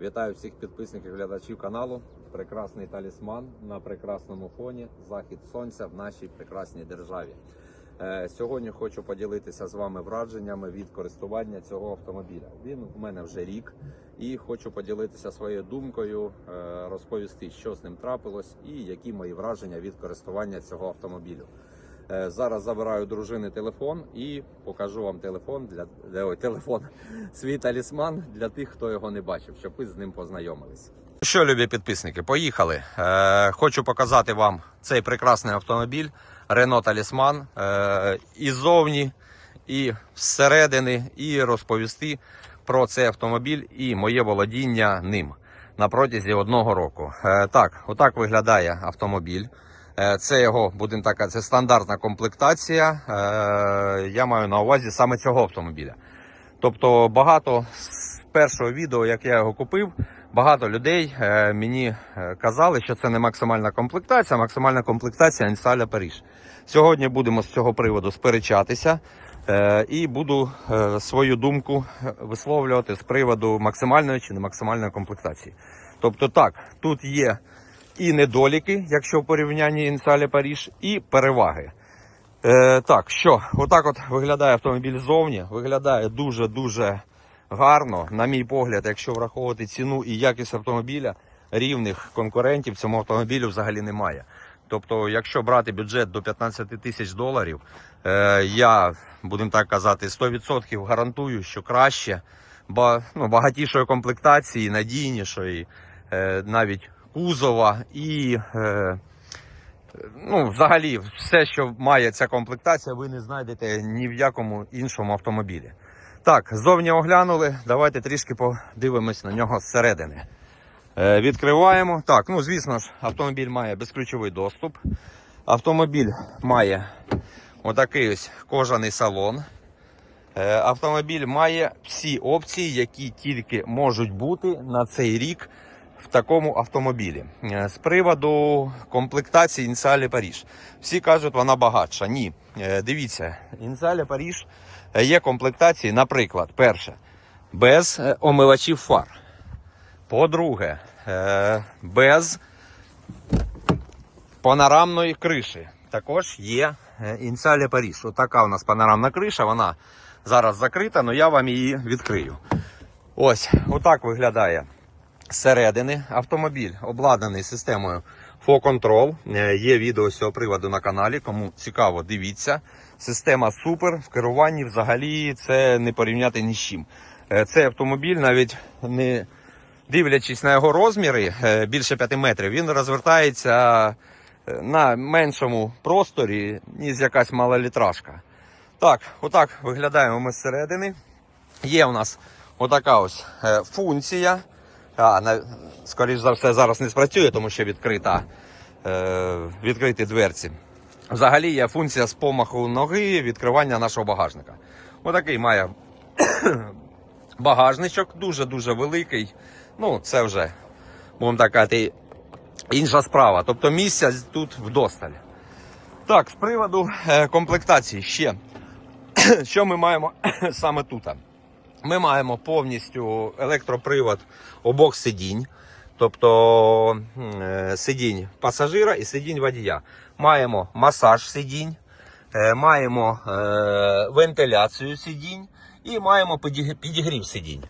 Вітаю всіх підписників глядачів каналу. Прекрасний талісман на прекрасному фоні. Захід сонця в нашій прекрасній державі. Е, Сьогодні хочу поділитися з вами враженнями від користування цього автомобіля. Він у мене вже рік, і хочу поділитися своєю думкою, е, розповісти, що з ним трапилось, і які мої враження від користування цього автомобілю. Е, Зараз забираю дружини телефон і покажу вам телефон для для- ой, телефон, свій талісман для тих, хто його не бачив, щоб ви з ним познайомились. Що, любі підписники, поїхали. Е, хочу показати вам цей прекрасний автомобіль Renault Talisman е, і ззовні, і зсередини, і розповісти про цей автомобіль і моє володіння ним на протязі одного року. Е, так, отак виглядає автомобіль. Е, Це його, будемо так це стандартна комплектація. Е, Я маю на увазі саме цього автомобіля. Тобто багато з першого відео, як я його купив, багато людей е, мені казали, що це не максимальна комплектація, максимальна комплектація Інсаля Паріж. Сьогодні будемо з цього приводу сперечатися і буду свою думку висловлювати з приводу максимальної чи не максимальної комплектації. Тобто, так, тут є і недоліки, якщо в порівнянні Інсаля Паріж, і переваги. Е, так, що, отак от виглядає автомобіль ззовні. Виглядає дуже-дуже гарно. На мій погляд, якщо враховувати ціну і якість автомобіля, рівних конкурентів цьому автомобілю взагалі немає. Тобто, якщо брати бюджет до 15 тисяч доларів, е, я, будемо так казати, 100% гарантую, що краще, ба, ну, багатішої комплектації, надійнішої, е, навіть кузова і. Е, Ну, взагалі, все, що має ця комплектація, ви не знайдете ні в якому іншому автомобілі. Так, ззовні оглянули. Давайте трішки подивимось на нього зсередини. Е, відкриваємо. Так, ну звісно ж, автомобіль має безключовий доступ. Автомобіль має отакий ось кожаний салон. Е, автомобіль має всі опції, які тільки можуть бути на цей рік в такому автомобілі. Е, З приводу комплектації Інсалі Паріж. Всі кажуть, вона багатша. Ні. Е, Дивіться, Інсалі Паріж е, є комплектації, наприклад, перше, без омивачів фар. По-друге, без панорамної криші. Також є Інсалі Паріж. Отака у нас панорамна криша, вона зараз закрита, але я вам її відкрию. Ось, отак виглядає зсередини. Автомобіль обладнаний системою For Control. Е, Є відео з цього приводу на каналі. Кому цікаво, дивіться. Система супер. В керуванні взагалі це не порівняти ні з чим. Е, Цей автомобіль навіть не дивлячись на його розміри, е, більше 5 метрів, він розвертається на меншому просторі, ніж якась малолітражка. Так, отак виглядаємо ми зсередини. Є у нас отака ось функція. А, на, скоріш за все, зараз не спрацює, тому що відкрита, е, відкриті дверці. Взагалі є функція з помаху ноги відкривання нашого багажника. Отакий має багажничок, дуже-дуже великий. Ну, це вже, будемо так казати, інша справа. Тобто місця тут вдосталь. Так, з приводу е, комплектації ще. Що ми маємо саме тут? Ми маємо повністю електропривод обох сидінь, тобто е, сидінь пасажира і сидінь водія. Маємо масаж сидінь, е, маємо е, вентиляцію сидінь і маємо підігрів сидінь.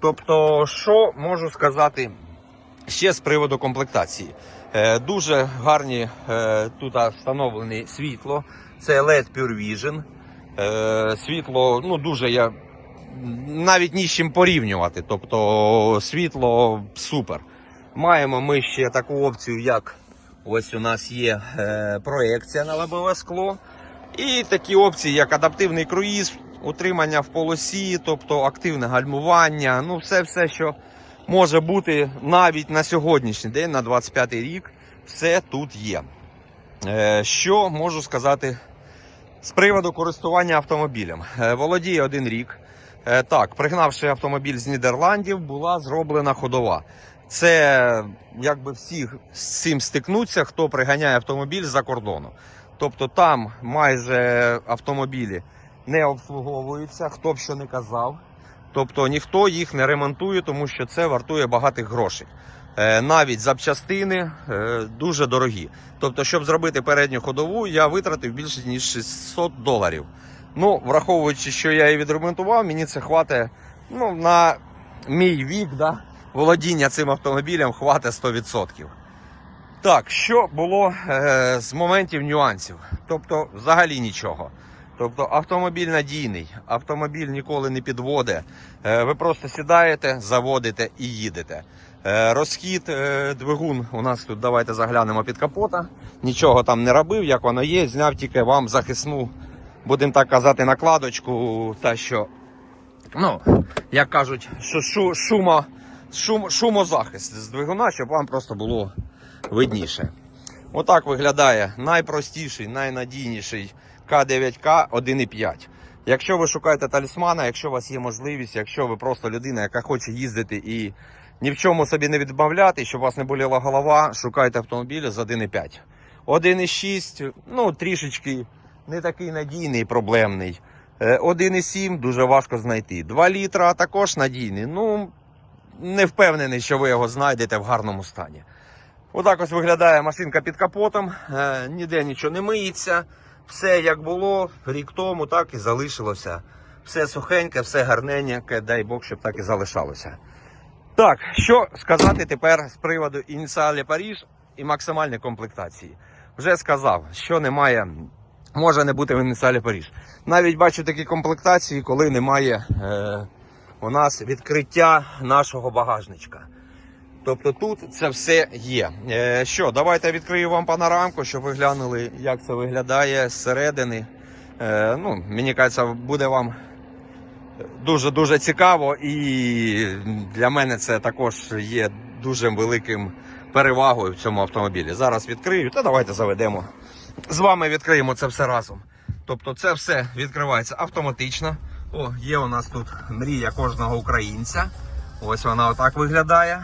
Тобто, що можу сказати ще з приводу комплектації? Дуже гарні тут встановлені світло. Це LED Pure Vision. Світло, ну дуже я навіть ні з чим порівнювати. Тобто світло супер. Маємо ми ще таку опцію, як ось у нас є е, проекція на лобове скло. І такі опції, як адаптивний круїз, утримання в полосі, тобто активне гальмування. Ну, все, все, що може бути навіть на сьогоднішній день, на 25 й рік, все тут є. Е, що можу сказати з приводу користування автомобілем? Е, володіє один рік. Е, так, пригнавши автомобіль з Нідерландів, була зроблена ходова. Це якби всі з цим стикнуться, хто приганяє автомобіль з-за кордону. Тобто там майже автомобілі не обслуговуються, хто б що не казав. Тобто ніхто їх не ремонтує, тому що це вартує багатих грошей. Е, Навіть запчастини е, дуже дорогі. Тобто, щоб зробити передню ходову, я витратив більше ніж 600 доларів. Ну, враховуючи, що я її відремонтував, мені це хватить ну, на мій вік, да, володіння цим автомобілем хватить 100%. Так, що було е, з моментів нюансів? Тобто, взагалі нічого. Тобто автомобіль надійний, автомобіль ніколи не підводить. Е, ви просто сідаєте, заводите і їдете. Е, розхід е, двигун у нас тут давайте заглянемо під капота. Нічого там не робив, як воно є. Зняв тільки вам захисну, будемо так казати, накладочку. Та що, ну, як кажуть, що шу, шумо, шум, шумозахист з двигуна, щоб вам просто було видніше. Отак виглядає найпростіший, найнадійніший К9К 1.5. Якщо ви шукаєте талісмана, якщо у вас є можливість, якщо ви просто людина, яка хоче їздити і ні в чому собі не відмовляти, щоб у вас не боліла голова, шукайте автомобіль з 1.5. 1.6, ну трішечки не такий надійний, проблемний. Е, 1.7 дуже важко знайти. 2 літра також надійний. Ну, не впевнений, що ви його знайдете в гарному стані. Отак ось виглядає машинка під капотом, е, ніде нічого не миється. Все як було рік тому, так і залишилося. Все сухеньке, все гарненьке, дай Бог, щоб так і залишалося. Так, що сказати тепер з приводу ініціалі Паріж і максимальної комплектації? Вже сказав, що немає, може не бути в Паріж. Навіть бачу такі комплектації, коли немає е, у нас відкриття нашого багажничка. Тобто тут це все є. Е, що, давайте я відкрию вам панорамку, щоб ви глянули, як це виглядає зсередини. Е, ну, мені кажеться, буде вам дуже-дуже цікаво, і для мене це також є дуже великим перевагою в цьому автомобілі. Зараз відкрию, та давайте заведемо. З вами відкриємо це все разом. Тобто це все відкривається автоматично. О, є у нас тут мрія кожного українця. Ось вона отак виглядає.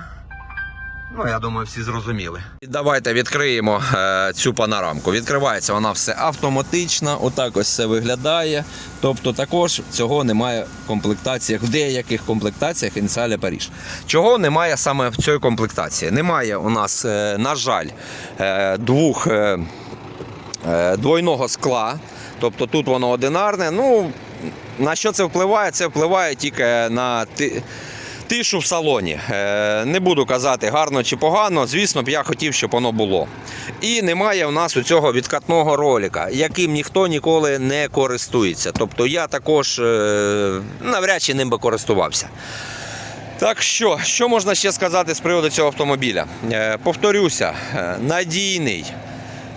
Ну, я думаю, всі зрозуміли. Давайте відкриємо е, цю панорамку. Відкривається вона все автоматично, отак ось все виглядає. Тобто також цього немає в комплектаціях, в деяких комплектаціях ініціаля Паріж. Чого немає саме в цій комплектації? Немає у нас, е, на жаль, е, двох е, двойного скла. Тобто тут воно одинарне. Ну, на що це впливає? Це впливає тільки на. Тишу в салоні. Е, Не буду казати гарно чи погано. Звісно б я хотів, щоб воно було. І немає у нас у цього відкатного ролика, яким ніхто ніколи не користується. Тобто я також е, навряд чи ним би користувався. Так що, що можна ще сказати з приводу цього автомобіля? Е, Повторюся, е, надійний, е,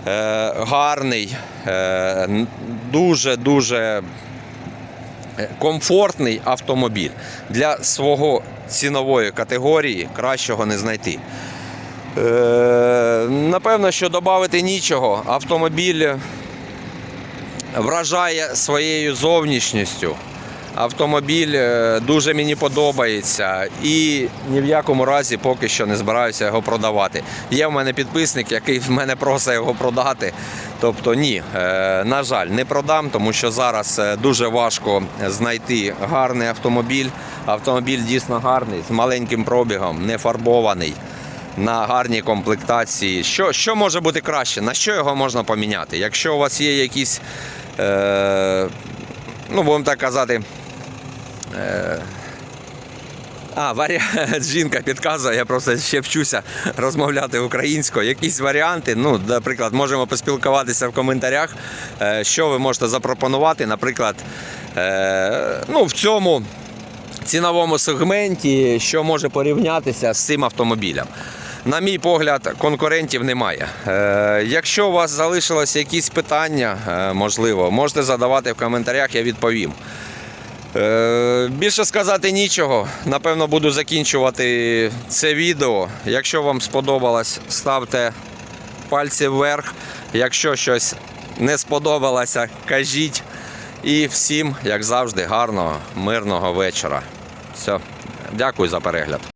гарний, е, дуже-дуже комфортний автомобіль. Для свого цінової категорії кращого не знайти. Е, напевно, що додати нічого. Автомобіль вражає своєю зовнішністю. Автомобіль е, дуже мені подобається і ні в якому разі поки що не збираюся його продавати. Є в мене підписник, який в мене просить його продати. Тобто ні, е, на жаль, не продам, тому що зараз е, дуже важко знайти гарний автомобіль. Автомобіль дійсно гарний, з маленьким пробігом, не фарбований. На гарній комплектації. Що, що може бути краще? На що його можна поміняти? Якщо у вас є якісь, е, ну будемо так казати, а, варі... жінка підказує, я просто ще вчуся розмовляти українською. Якісь варіанти. Ну, наприклад, можемо поспілкуватися в коментарях, е, що ви можете запропонувати. Наприклад, е, ну, в цьому ціновому сегменті, що може порівнятися з цим автомобілем. На мій погляд, конкурентів немає. Е, якщо у вас залишилися якісь питання, е, можливо, можете задавати в коментарях, я відповім. Е, більше сказати нічого. Напевно, буду закінчувати це відео. Якщо вам сподобалось, ставте пальці вверх. Якщо щось не сподобалося, кажіть. І всім, як завжди, гарного, мирного вечора. Все, дякую за перегляд.